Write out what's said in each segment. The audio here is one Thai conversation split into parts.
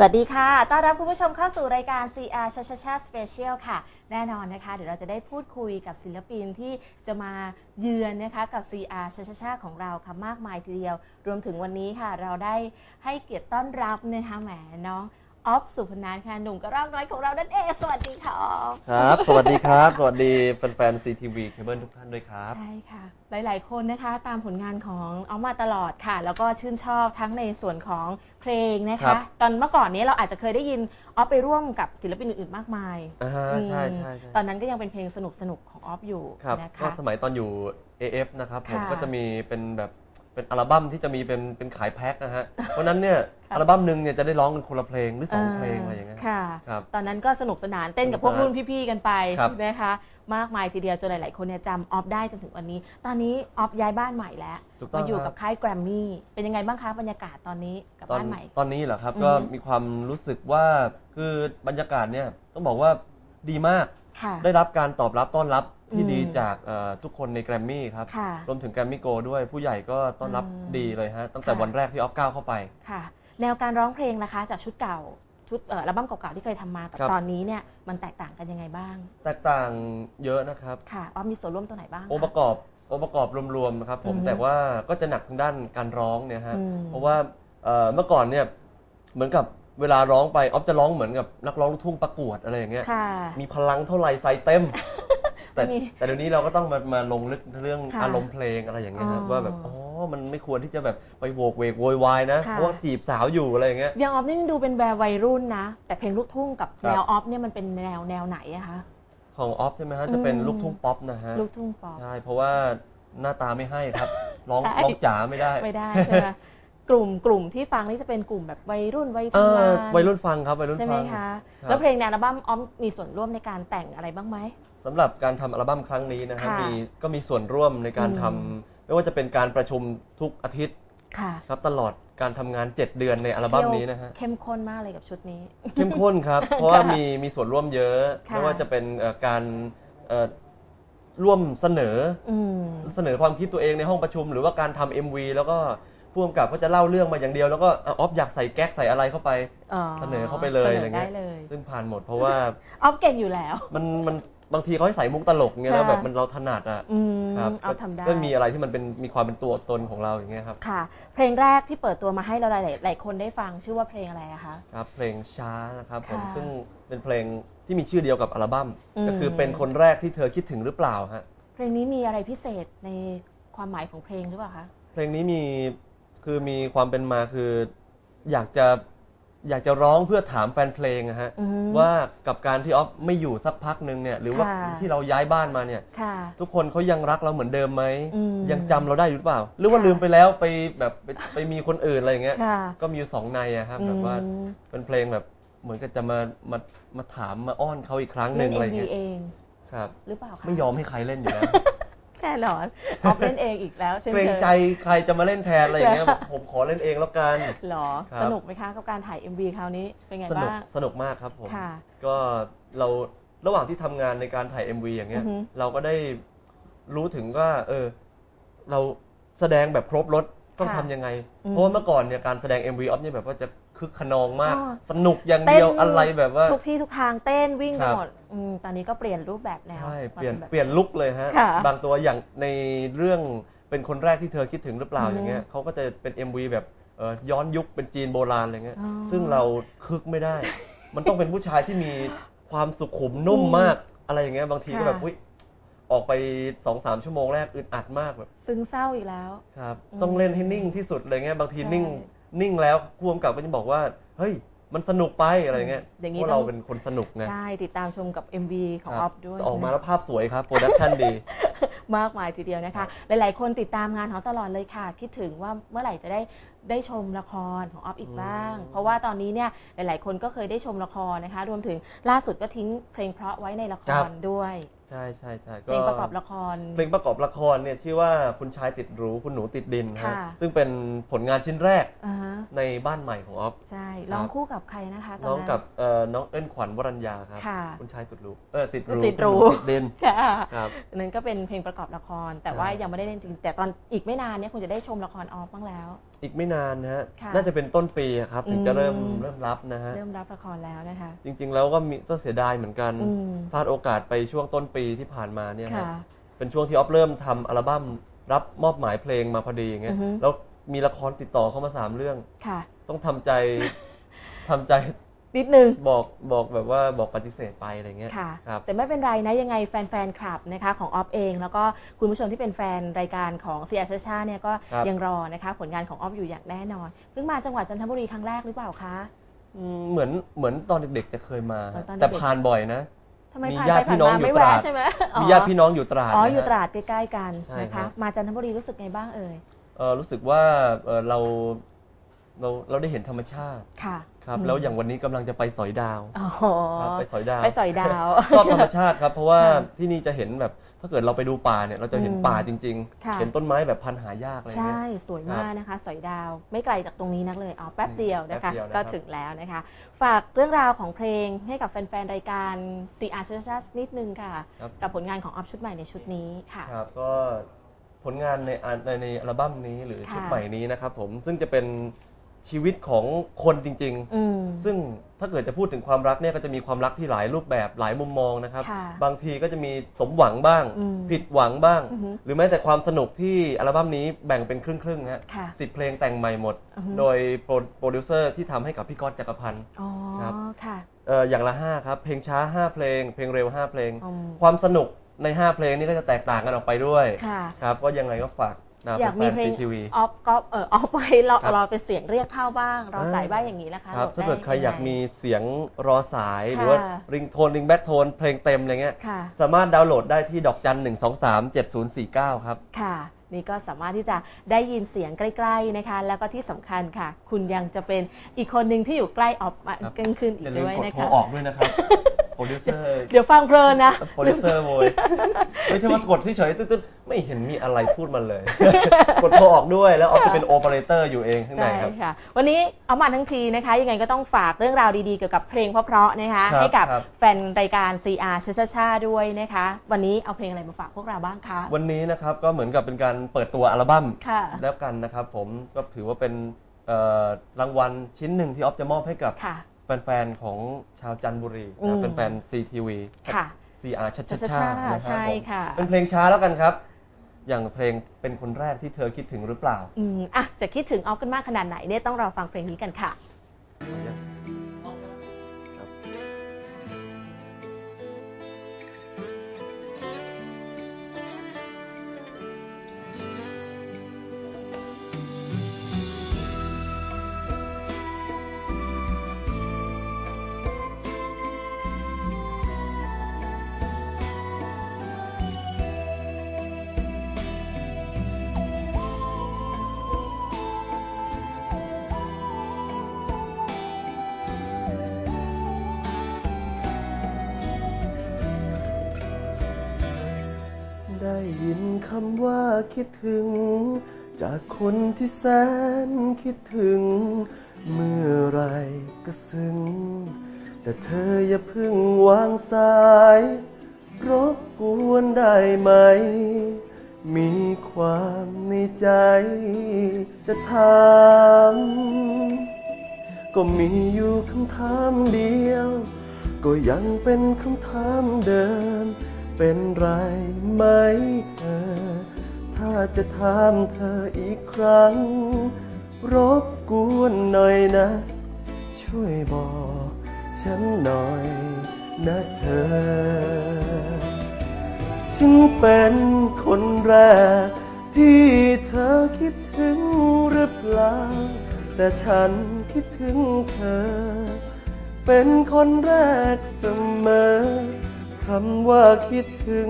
สวัสดีค่ะ ต้อนรับคุณผู้ชมเข้าสู่รายการ CR ชาชาชาสเปเชียลค่ะ แน่นอนนะคะ เดี๋ยวเราจะได้พูดคุยกับศิลปินที่จะมาเยือนนะคะกับ CR ชาชาชาของเราค่ะมากมายทีเดียว รวมถึงวันนี้ค่ะ เราได้ให้เกียรติต้อนรับนะคะแหมน้อง ออฟสุพนันท์ค่ะหนุ่มกระรอกน้อยของเรานั่นเองสวัสดีค่ะออฟครับ สวัสดีครับ สวัสดีแฟนๆ CTV เคเบิลทุกท่านด้วยครับ ใช่ค่ะ หลายๆคนนะคะ ตามผลงานของออฟมาตลอดค่ะ แล้วก็ชื่นชอบทั้งในส่วนของเพลงนะครัคะ บ ตอนเมื่อก่อนนี้เราอาจจะเคยได้ยินออฟไปร่วมกับศิลปินอื่นๆมากมายอ่าอืมใช่ใช่ใช่ตอนนั้นก็ยังเป็นเพลงสนุกสนุกๆของออฟอยู่ครับ นะก็คะ สมัยตอนอยู่ AF นะครับ ผมค่ะ ก็จะมีเป็นแบบ เป็นอัลบั้มที่จะมีเป็นเป็นขายแพ็คนะฮะ เพราะฉะนั้นเนี่ยค่ะอัลบั้มหนึ่งเนี่ยจะได้ร้องกันคนละเพลงหรือสองอ่าเพลงอะไรอย่างเงี้ย ค่ะ ครับ ตอนนั้นก็สนุกสนานเต้นกับพวกสนุกสนานรุ่นพี่ๆกันไปครับนะคะ มากมายทีเดียวจนหลายๆคนเนี่ยจำออฟได้จนถึงวันนี้ ตอนนี้ออฟย้ายบ้านใหม่แล้วถูกต้องมาอยู่คกัรับบค่ายแกรมมี่เป็นยังไงบ้างคะบรรยากาศตอนนี้กับตอนบ้านใหม่ ตอนนี้เหรอครับ อือฮึ ก็มีความรู้สึกว่าคือบรรยากาศเนี่ยต้องบอกว่าดีมาก ค่ะ ได้รับการตอบรับต้อนรับ ที่อืมดีจากเอ่อทุกคนในแกรมมี่ครับ ค่ะรวมถึงแกรมมี่โกด้วยผู้ใหญ่ก็ต้อนรับอืมดีเลยฮะ ตั้งแต่ค่ะ วันแรกที่ออฟก้าวเข้าไป ค่ะ แนวการร้องเพลงนะคะ จากชุดเก่าชุดเอ่ออัลบั้มเก่าๆที่เคยทำมากับครับ ตอนนี้เนี่ยมันแตกต่างกันยังไงบ้างแตกต่างเยอะนะครับ ค่ะออฟมีส่วนร่วมตัวไหนบ้างคะ องค์ประกอบองค์ประกอบรวมๆนะครับผมอือฮึแต่ว่าก็จะหนักทางด้านการร้องเนี่ยฮะอืมเพราะว่าเอ่อเมื่อก่อนเนี่ยเหมือนกับเวลาร้องไปออฟจะร้องเหมือนกับนักร้องลูกทุ่งประกวดอะไรอย่างเงี้ยค่ะ มีพลังเท่าไหร่ใส่เต็ม แต่มี แต่เดี๋ยวนี้เราก็ต้องมามาลงลึกเรื่องค่ะอารมณ์เพลงอะไรอย่างเงี้ยครับอ๋อว่าแบบอ๋อมันไม่ควรที่จะแบบไปโวกเวกโวยวายนะค่ะ เพราะว่าจีบสาวอยู่อะไรอย่างเงี้ยยังออฟนี่ดูเป็นแบบวัยรุ่นนะ แต่เพลงลูกทุ่งกับครับ แนวออฟเนี่ยมันเป็นแนวแนวไหนอะคะ ของออฟใช่ไหมฮะจะเป็นอืม ลูกทุ่งป๊อปนะฮะลูกทุ่งป๊อป ใช่เพราะว่าหน้าตาไม่ให้ครับร้องใช่ ร้องจ๋าไม่ได้ไม่ได้ใช่ไหม กลุ่มกลุ่มที่ฟังนี่จะเป็นกลุ่มแบบวัยรุ่นวัยเอทำงาอนวัยรุ่นฟังครับวัยรุ่นใช่ไหมฟัง คะ ครับ แล้วเพลงในอัลบั้มออฟมีส่วนร่วมในการแต่งอะไรบ้างไหม สำหรับการทำอัลบั้มครั้งนี้นะฮะค่ะ มีก็มีส่วนร่วมในการทำอืมไม่ว่าจะเป็นการประชุมทุกอาทิตย์ค่ะครับตลอดการทำงาน 7 เดือนในอัลบั้มนี้นะฮะเข้มข้นมากเลยกับชุดนี้ เข้มข้นครับ เพราะว่ามีมีส่วนร่วมเยอะ ค่ะ ไม่ว่าจะเป็นเอ่อการเอ่อร่วมเสนออืม เสนอความคิดตัวเองในห้องประชุม หรือว่าการทำ MV แล้วก็ผู้กำกับก็จะเล่าเรื่องมาอย่างเดียว แล้วก็อะออฟอยากใส่แก๊กใส่อะไรเข้าไป เสนอเข้าไปเลยสนอะไรเงี้ได้ยเลยซึ่งผ่านหมดเพราะว่าออฟเก่งอยู่แล้ว มันมัน บางทีเขาให้ใส่มุกตลกเงี้ยแล้วค่ะแบบมันเราถนัดอะอืมครับเอาทำได้ ก็มีอะไรที่มันเป็นมีความเป็นตัวตนของเราอย่างเงี้ยครับค่ะ เพลงแรกที่เปิดตัวมาให้เราหลายๆหลายคนได้ฟังชื่อว่าเพลงอะไรอะคะ ครับ เพลงช้านะครับผมค่ะซึ่งเป็นเพลงที่มีชื่อเดียวกับอัลบั้มอืม ก็คือเป็นคนแรกที่เธอคิดถึงหรือเปล่าฮะเพลงนี้มีอะไรพิเศษในความหมายของเพลงหรือเปล่าคะ เพลงนี้มีคือมีความเป็นมาคือ อยากจะ อยากจะร้องเพื่อถามแฟนเพลงอะฮะอืมว่ากับการที่ออฟไม่อยู่สักพักหนึ่งเนี่ยหรือว่าค่ะ ที่เราย้ายบ้านมาเนี่ย ค่ะ ทุกคนเขายังรักเราเหมือนเดิมไหมอืมยังจำเราได้อยู่หรือเปล่า หรือว่าค่ะ ลืมไปแล้วไปแบบไปไปมีคนอื่นอะไรอย่างเงี้ยค่ะก็มีอยู่สองในอะครับแบบว่าอืมเป็นเพลงแบบเหมือนกับจะมามามาถามมาอ้อนเขาอีกครั้งหเล่นึ่นงอะไรเอ็มวีเงี้ยเองครับ หรือเปล่าคะไม่ยอมให้ใครเล่นอยู่แล้ว แน่นอนออฟเล่นเองอีกแล้วเช่นเกรงเคยใจใครจะมาเล่นแทนอะไรอย่างเงี้ยค่ะผมขอเล่นเองแล้วกัน หรอ ครับ สนุกไหมคะกับการถ่าย MV คราวนี้เป็นไงสนุกบ้าง สนุกมากครับผม ค่ะก็เราระหว่างที่ทำงานในการถ่าย MV อย่างเงี้ย อือฮึ เราก็ได้รู้ถึงว่า เออ เราแสดงแบบครบรถต้องค่ะทำยังไงอืมเพราะว่าเมื่อก่อนเนี่ยการแสดง MV ออฟเนี่ยแบบว่าจะ คึกขนองมาก อ๋อ สนุกอย่างเดียวเต้นอะไรแบบว่า ทุกที่ทุกทางเต้นวิ่งไปครับ หมดอืมตอนนี้ก็เปลี่ยนรูปแบบแล้วใช่มาเปลี่ยนแบบ เปลี่ยนลุกเลยฮะ ค่ะบางตัวอย่างในเรื่องเป็นคนแรกที่เธอคิดถึงหรือเปล่าอือฮึอย่างเงี้ยเขาก็จะเป็น MV แบบเอ่อย้อนยุคเป็นจีนโบราณอะไรเงี้ยอ๋อซึ่งเราคึกไม่ได้ มันต้องเป็นผู้ชายที่มีความสุขุมนุ่มมากอะไรอย่างเงี้ยบางทีก็แบบค่ะอุ๊ยออกไปสองสามชั่วโมงแรกอึดอัดมากแบบซึ้งเศร้าอีกแล้ว ครับอืมต้องเล่นให้นิ่งที่สุดอะไรเงี้ยบางทีใช่ นิ่ง นิ่งแล้วพ่วงกับก็จะบอกว่า เฮ้ย มันสนุกไปอะไรเงี้ยอย่างเพนี้ราะต้เราอง เป็นคนสนุกไงใช่ติดตามชมกับ MV ของคอรัอฟด้วยออกมาแล้วภาพสวยครับโปรดักชั่นดี มากมายทีเดียวนะคะ หลายๆ คนติดตามงานของตลอดเลยค่ะ คิดถึงว่าเมื่อไหร่จะได้ได้ชมละครของออฟอีกบ้าง อืม เพราะว่าตอนนี้เนี่ยหลายๆ คนก็เคยได้ชมละครนะคะ รวมถึงล่าสุดก็ทิ้งเพลงเพราะไว้ในละครด้วย ใช่ใช่ใช่เพลงประกอบละคร เพลงประกอบละครเนี่ยชื่อว่าคุณชายติดหรูคุณหนูติดดินฮะค่ะซึ่งเป็นผลงานชิ้นแรกอ่าฮะในบ้านใหม่ของออฟใช่ครับร้องคู่กับใครนะคะตอนน้องนั้นกับเอ่อน้องเอิ้นขวัญวรัญญาครับค่ะคุณชายติดหรูเออติดหรูติดหรูคุณนูติดดินค่ะครับนั่นก็เป็นเพลงประกอบละคร แต่ว่าใช่ยังไม่ได้เล่นจริง แต่ตอนอีกไม่นานเนี่ยคงจะได้ชมละครออฟบ้างแล้วอีกไม่นานนะฮะ ค่ะ น่าจะเป็นต้นปีอะครับ ถึงจะอืมเริ่มเริ่มรับนะฮะ เริ่มรับละครแล้วนะคะ จริง ๆ แล้วก็มีก็เสียดายเหมือนกัน อืม พลาดโอกาสไปช่วงต้นปีที่ผ่านมาเนี่ยฮะค่ะ เป็นช่วงที่ออฟเริ่มทำอัลบั้มรับมอบหมายเพลงมาพอดีอย่างเงี้อืย อฮึ แล้วมีละครติดต่อเข้ามาสามเรื่อง ค่ะ ต้องทำใจ ทำใจ นิดนึง บอกบอกแบบว่าบอกปฏิเสธไปอะไรเงี้ยค่ะ ครับ แต่ไม่เป็นไรนะยังไงแฟนๆคลับนะคะของออฟเอง แล้วก็คุณผู้ชมที่เป็นแฟนรายการของเสียชาชาเนี่ยก็ครับ ยังรอนะคะผลงานของออฟอยู่อย่างแน่นอน เพิ่งมาจังหวัดจันทบุรีครั้งแรกหรือเปล่าคะ อืมเหมือนเหมือนตอนเด็กๆจะเคยมา เออตอนเด็ก แต่ผ่านบ่อยนะ ทำไมมีผ่านญาไปติพี่ผ่านน้องมาอยู่ไม่ตราแวะด ใช่ไหมมีญาติพี่น้องอยู่ตราดอ๋อนะฮะอยู่ตราดใกล้ๆกันใช่นะครัคะ บ มาจันทบุรีรู้สึกไงบ้างเอ่ย เอ่อรู้สึกว่าเอ่อเรา เราเราได้เห็นธรรมชาติค่ะ ครับอืมแล้วอย่างวันนี้กำลังจะไปสอยดาวอ๋อครับไปสอยดาวไปสอยดาว ชอบธรรมชาติครับ เพราะว่าค่ะที่นี่จะเห็นแบบถ้าเกิดเราไปดูป่าเนี่ยเราจะเห็นอืมป่าจริง ค่ะ ๆ เห็นต้นไม้แบบพันธุ์หายากอะไรใช่เงี้ยสวยมากนะคะ สอยดาว ไม่ไกลจากตรงนี้นักเลยเอาแป๊บเดียวนะคะ แป๊บเดียวนะครับ ก็ถึงแล้วนะคะ ฝากเรื่องราวของเพลงให้กับแฟนๆ รายการ CR ชาชานิดนึงค่ะ ครับ กับผลงานของออฟชุดใหม่ในชุดนี้ค่ะ ครับก็ผลงานในอันในในอัลบั้มนี้หรือค่ะชุดใหม่นี้นะครับผมซึ่งจะเป็น ชีวิตของคนจริง อืม ๆ ซึ่งถ้าเกิดจะพูดถึงความรักเนี่ยก็จะมีความรักที่หลายรูปแบบหลายมุมมองนะครับ ค่ะบางทีก็จะมีสมหวังบ้าง อืมผิดหวังบ้าง อือฮึหรือแม้แต่ความสนุกที่อัลบั้มนี้แบ่งเป็นครึ่งๆฮะค่ะสิบเพลงแต่งใหม่หมด อือฮึ โดยโปรโปรดิวเซอร์ที่ทำให้กับพี่ก๊อตจักรพันธ์ อ๋อ ครับ ค่ะ เอ่ออย่างละ 5 ครับ เพลงช้า 5 เพลง เพลงเร็ว 5 เพลง อืม ความสนุกใน 5 เพลงนี้ก็จะแตกต่างกันออกไปด้วย ค่ะ ครับ ก็ยังไงก็ฝากนะ อยากแฟมีนเพลงทีวีออฟก็เออออฟไว้รอครับรอเป็นเสียงเรียกเข้าบ้างรอสายบ้างอย่างนี้นะคะครับโหลถ้าเกิดใครอยากมีเสียงรอสายค่ะหรือว่าริงโทนริงแบ็กโทนเพลงเต็มอะไรเงี้ยค่ะสามารถดาวน์โหลดได้ที่ดอกจัน1 2 3 7 0 4 9ครับค่ะนี่ก็สามารถที่จะได้ยินเสียงใกล้ ๆนะคะ แล้วก็ที่สำคัญค่ะ คุณยังจะเป็นอีกคนหนึ่งที่อยู่ใกล้ออฟมากครับยิ่งขึ้นอีอย่ากลืมด้วยกดนะโทรคะออกด้วยนะครับโปรดิวเซอร์เดี๋ยวฟังเพลินนะโปรดิวเซอร์โวยไม่ใช่ว่ากดเฉยๆตึ๊ดๆไม่เห็นมีอะไรพูดมาเลย กดโทรออกด้วยแล้วออฟจะเป็นโอเปอเรเตอร์อยู่เองข้างในใช่ครับค่ะ วันนี้เอามาทั้งทีนะคะ ยังไงก็ต้องฝากเรื่องราวดีๆ เกี่ยวกับเพลงเพราะๆนะคะครับให้กับครับแฟนรายการ CR ชาชาชาด้วยนะคะ วันนี้เอาเพลงอะไรมาฝากพวกเราบ้างคะวันนี้นะครับก็เหมือนกับเป็นการเปิดตัวอัลบั้มค่ะแล้วกันนะครับ ผมก็ถือว่าเป็นเอ่อรางวัลชิ้นหนึ่งที่ออฟจะมอบให้กับค่ะ แฟนๆของชาวจันทบุรีอืนะมเป็นแฟนซีทีวีค่ะ CR ชัดชัดชาชานะครับใช่ผมค่ะเป็นเพลงช้าแล้วกันครับ อย่างเพลงเป็นคนแรกที่เธอคิดถึงหรือเปล่า อืมอะจะคิดถึงออฟกันมากขนาดไหนเนี่ยต้องรอฟังเพลงนี้กันค่ะำว่าคิดถึง จากคนที่แสนคิดถึง เมื่อไรก็ซึ้ง แต่เธออย่าเพิ่งวางสายรบกวนได้ไหม มีความในใจจะถามก็มีอยู่คำถามเดียว ก็ยังเป็นคำถามเดิม เป็นไรไหมเธอ ถ้าจะถามเธออีกครั้ง รบกวนหน่อยนะ ช่วยบอกฉันหน่อยนะเธอ ฉันเป็นคนแรก ที่เธอคิดถึงหรือเปล่า แต่ฉันคิดถึงเธอ เป็นคนแรกเสมอคำว่าคิดถึง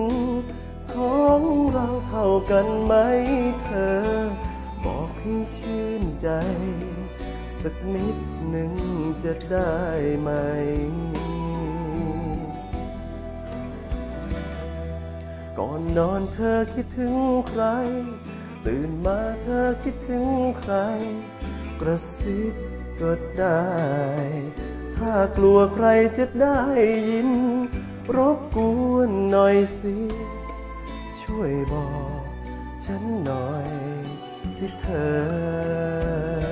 ของเราเท่ากันไหมเธอ บอกให้ชื่นใจ สักนิดหนึ่งจะได้ไหม ก่อนนอนเธอคิดถึงใคร ตื่นมาเธอคิดถึงใคร กระซิบก็ได้ ถ้ากลัวใครจะได้ยิน รบกวนหน่อยสิ ช่วยบอกฉันหน่อยสิเธอ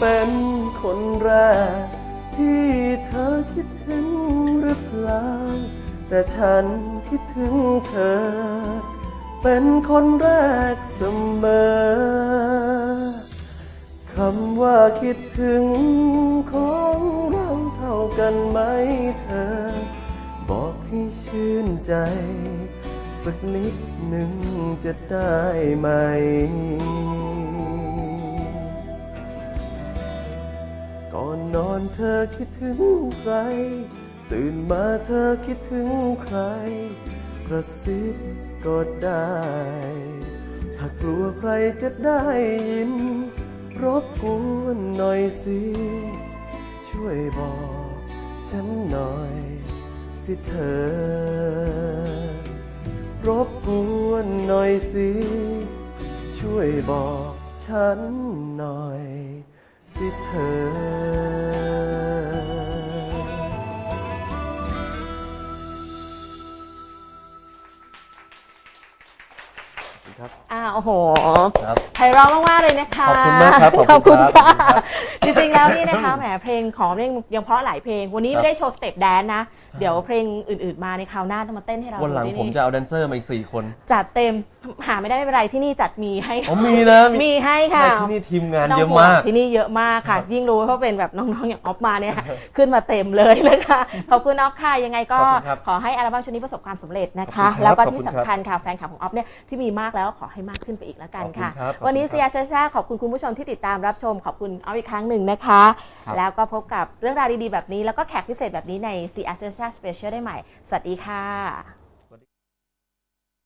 เป็นคนแรก ที่เธอคิดถึงหรือเปล่า แต่ฉันคิดถึงเธอ เป็นคนแรกเสมอคำว่าคิดถึงของเราเท่ากันไหมเธอ บอกให้ชื่นใจ สักนิดหนึ่งจะได้ไหม นอนเธอคิดถึงใคร ตื่นมาเธอคิดถึงใคร กระซิบก็ได้ ถ้ากลัวใครจะได้ยิน รบกวนหน่อยสิ ช่วยบอกฉันหน่อยสิเธอ รบกวนหน่อยสิ ช่วยบอกฉันหน่อย สิเธอ ครับอ้าวโอ้โหครับ ไพเราะมากๆเลยนะคะขอบคุณมากครับขอบขอบคุคุณณครับค่ะขอบคุณครับจริงๆแล้วนี่นะคะแหมเพลงของเนี่ยยังเพราะหลายเพลง วันนี้ครับไม่ได้โชว์สเต็ปแดนซ์นะเดี๋ยวเพลงอื่นๆมาในคราวหน้าต้องมาเต้นให้เราวันหลังดูด้วยผมนี่จะเอาแดนเซอร์มาอีกสี่คนจัดเต็มหาไม่ได้ไม่เป็นไรที่นี่จัดมีให้อ๋อมีนะมีให้ค่ะใช่ที่นี่ทีมงานต้เยอะห่วงมาก ที่นี่เยอะมากค่ะ ยิ่งรู้เพราะเป็นแบบน้องๆอย่างออฟมาเนี่ย ขึ้นมาเต็มเลยนะคะ ขอบคุณออฟค่ะ ยังไงก็ขอบคุณครับขอให้อัลบั้มชุดนี้ประสบความสำเร็จนะคะ ขอบคุณครับแล้วก็ขอบที่คุณสำคัญค่ะแฟนคลับของออฟเนี่ยที่มีมากแล้วขอให้มากขึ้นไปอีกแล้วกันค่ะขอบคุณครับวันนี้ขอบคุณครับเซียชาชาขอบคุณคุณผู้ชมที่ติดตามรับชม ขอบคุณออฟอีกครั้งหนึ่งนะคะครับแล้วก็พบกับเรื่องราวดีๆแบบนี้ แล้วก็แขกพิเศษแบบนี้ใน c ีอาร์เซ Special ได้ใหม่ สวัสดีค่ะ